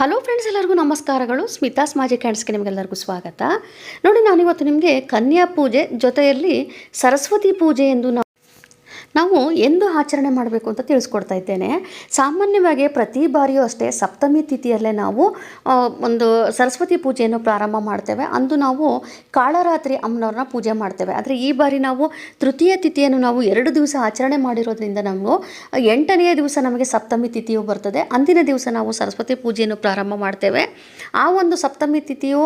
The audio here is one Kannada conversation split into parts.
ಹಲೋ ಫ್ರೆಂಡ್ಸ್ ಎಲ್ಲರಿಗೂ ನಮಸ್ಕಾರಗಳು. ಸ್ಮಿತಾಸ್ ಮಾಜಿ ಕ್ಯಾಂಡ್ಸ್ಗೆ ನಿಮಗೆಲ್ಲರಿಗೂ ಸ್ವಾಗತ. ನೋಡಿ, ನಾನಿವತ್ತು ನಿಮಗೆ ಕನ್ಯಾ ಪೂಜೆ ಜೊತೆಯಲ್ಲಿ ಸರಸ್ವತಿ ಪೂಜೆ ಎಂದು ನಾವು ನಾವು ಎಂದು ಆಚರಣೆ ಮಾಡಬೇಕು ಅಂತ ತಿಳಿಸ್ಕೊಡ್ತಾ ಇದ್ದೇನೆ. ಸಾಮಾನ್ಯವಾಗಿ ಪ್ರತಿ ಬಾರಿಯೂ ಅಷ್ಟೇ ಸಪ್ತಮಿ ತಿಥಿಯಲ್ಲೇ ನಾವು ಒಂದು ಸರಸ್ವತಿ ಪೂಜೆಯನ್ನು ಪ್ರಾರಂಭ ಮಾಡ್ತೇವೆ. ಅಂದು ನಾವು ಕಾಳರಾತ್ರಿ ಅಮ್ಮನವ್ರನ್ನ ಪೂಜೆ ಮಾಡ್ತೇವೆ. ಆದರೆ ಈ ಬಾರಿ ನಾವು ತೃತೀಯ ತಿಥಿಯನ್ನು ನಾವು ಎರಡು ದಿವಸ ಆಚರಣೆ ಮಾಡಿರೋದ್ರಿಂದ ನಾವು ಎಂಟನೆಯ ದಿವಸ ನಮಗೆ ಸಪ್ತಮಿ ತಿಥಿಯು ಬರ್ತದೆ. ಅಂದಿನ ದಿವಸ ನಾವು ಸರಸ್ವತಿ ಪೂಜೆಯನ್ನು ಪ್ರಾರಂಭ ಮಾಡ್ತೇವೆ. ಆ ಒಂದು ಸಪ್ತಮಿ ತಿಥಿಯು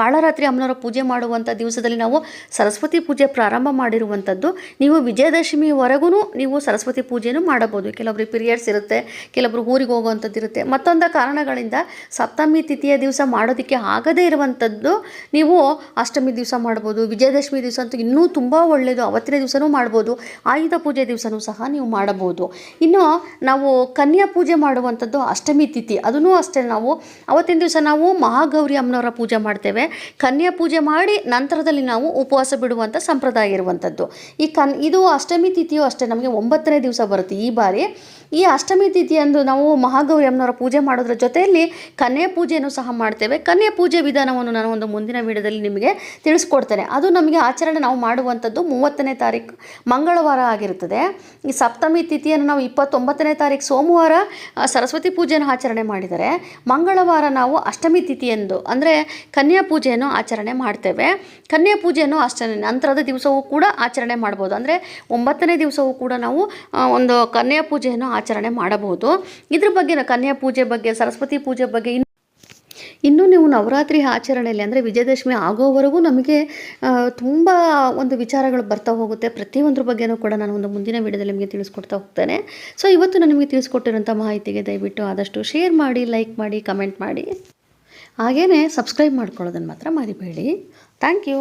ಕಾಳರಾತ್ರಿ ಅಮ್ಮನವರ ಪೂಜೆ ಮಾಡುವಂಥ ದಿವಸದಲ್ಲಿ ನಾವು ಸರಸ್ವತಿ ಪೂಜೆ ಪ್ರಾರಂಭ ಮಾಡಿರುವಂಥದ್ದು ನೀವು ವಿಜಯದಶಮಿವರೆಗೂ ನೀವು ಸರಸ್ವತಿ ಪೂಜೆಯನ್ನು ಮಾಡಬಹುದು. ಕೆಲವೊಬ್ರಿಗೆ ಪಿರಿಯಡ್ಸ್ ಇರುತ್ತೆ ಕೆಲವೊಬ್ರು ಊರಿಗೆ ಹೋಗುವಂಥದ್ದು ಇರುತ್ತೆ. ಮತ್ತೊಂದು ಕಾರಣಗಳಿಂದ ಸಪ್ತಮಿ ತಿಥಿಯ ದಿವಸ ಮಾಡೋದಕ್ಕೆ ಆಗದೇ ಇರುವಂಥದ್ದು ನೀವು ಅಷ್ಟಮಿ ದಿವಸ ಮಾಡ್ಬೋದು ವಿಜಯದಶಮಿ ದಿವಸ ಅಂತೂ ಇನ್ನೂ ತುಂಬ ಒಳ್ಳೆಯದು. ಅವತ್ತಿನ ದಿವಸನೂ ಮಾಡ್ಬೋದು ಆಯುಧ ಪೂಜೆ ದಿವಸನೂ ಸಹ ನೀವು ಮಾಡಬಹುದು. ಇನ್ನು ನಾವು ಕನ್ಯಾ ಪೂಜೆ ಮಾಡುವಂಥದ್ದು ಅಷ್ಟಮಿ ತಿಥಿ. ಅದನ್ನೂ ಅಷ್ಟೇ ನಾವು, ಅವತ್ತಿನ ದಿವಸ ನಾವು ಮಹಾಗೌರಿ ಅಮ್ಮನವರ ಪೂಜೆ ಮಾಡ್ತೇವೆ. ಕನ್ಯಾ ಪೂಜೆ ಮಾಡಿ ನಂತರದಲ್ಲಿ ನಾವು ಉಪವಾಸ ಬಿಡುವಂಥ ಸಂಪ್ರದಾಯ ಇರುವಂಥದ್ದು. ಈ ಕನ್, ಇದು ಅಷ್ಟಮಿ ತಿಥಿಯು ಅಷ್ಟೇ, ನಮಗೆ ಒಂಬತ್ತನೇ ದಿವಸ ಬರುತ್ತೆ ಈ ಬಾರಿ. ಈ ಅಷ್ಟಮಿ ತಿಥಿಯಂದು ನಾವು ಮಹಾಗೌರಿ ಅಮ್ಮನವರ ಪೂಜೆ ಮಾಡೋದ್ರ ಜೊತೆಯಲ್ಲಿ ಕನ್ಯೆ ಪೂಜೆಯನ್ನು ಸಹ ಮಾಡ್ತೇವೆ. ಕನ್ಯೆ ಪೂಜೆ ವಿಧಾನವನ್ನು ನಾನು ಒಂದು ಮುಂದಿನ ವಿಡಿಯೋದಲ್ಲಿ ನಿಮಗೆ ತಿಳಿಸ್ಕೊಡ್ತೇನೆ. ಅದು ನಮಗೆ ಆಚರಣೆ ನಾವು ಮಾಡುವಂಥದ್ದು ಮೂವತ್ತನೇ ತಾರೀಕು, ಮಂಗಳವಾರ ಆಗಿರುತ್ತದೆ. ಈ ಸಪ್ತಮಿ ತಿಥಿಯನ್ನು ನಾವು ಇಪ್ಪತ್ತೊಂಬತ್ತನೇ ತಾರೀಕು ಸೋಮವಾರ ಸರಸ್ವತಿ ಪೂಜೆಯನ್ನು ಆಚರಣೆ ಮಾಡಿದರೆ ಮಂಗಳವಾರ ನಾವು ಅಷ್ಟಮಿ ತಿಥಿಯಂದು, ಅಂದರೆ ಕನ್ಯಾ ಪೂಜೆಯನ್ನು ಆಚರಣೆ ಮಾಡ್ತೇವೆ. ಕನ್ಯಾ ಪೂಜೆಯನ್ನು ಅಷ್ಟೇ, ನಂತರದ ದಿವಸವೂ ಕೂಡ ಆಚರಣೆ ಮಾಡ್ಬೋದು. ಅಂದರೆ ಒಂಬತ್ತನೇ ದಿವಸವೂ ಕೂಡ ನಾವು ಒಂದು ಕನ್ಯಾ ಪೂಜೆಯನ್ನು ಆಚರಣೆ ಮಾಡಬಹುದು. ಇದ್ರ ಬಗ್ಗೆ ಕನ್ಯಾ ಪೂಜೆ ಬಗ್ಗೆ, ಸರಸ್ವತಿ ಪೂಜೆ ಬಗ್ಗೆ ಇನ್ನು ಇನ್ನು ನೀವು ನವರಾತ್ರಿ ಆಚರಣೆಯಲ್ಲಿ ಅಂದರೆ ವಿಜಯದಶಮಿ ಆಗೋವರೆಗೂ ನಮಗೆ ತುಂಬ ಒಂದು ವಿಚಾರಗಳು ಬರ್ತಾ ಹೋಗುತ್ತೆ. ಪ್ರತಿಯೊಂದ್ರ ಬಗ್ಗೆನೂ ಕೂಡ ನಾನು ಒಂದು ಮುಂದಿನ ವಿಡಿಯೋದಲ್ಲಿ ನಿಮಗೆ ತಿಳಿಸ್ಕೊಡ್ತಾ ಹೋಗ್ತೇನೆ. ಸೊ ಇವತ್ತು ನಾನು ನಿಮಗೆ ತಿಳಿಸ್ಕೊಟ್ಟಿರೋಂಥ ಮಾಹಿತಿಗೆ ದಯವಿಟ್ಟು ಆದಷ್ಟು ಶೇರ್ ಮಾಡಿ, ಲೈಕ್ ಮಾಡಿ, ಕಮೆಂಟ್ ಮಾಡಿ. ಹಾಗೆಯೇ ಸಬ್ಸ್ಕ್ರೈಬ್ ಮಾಡ್ಕೊಳ್ಳೋದನ್ನು ಮಾತ್ರ ಮರಿಬೇಡಿ. Thank you.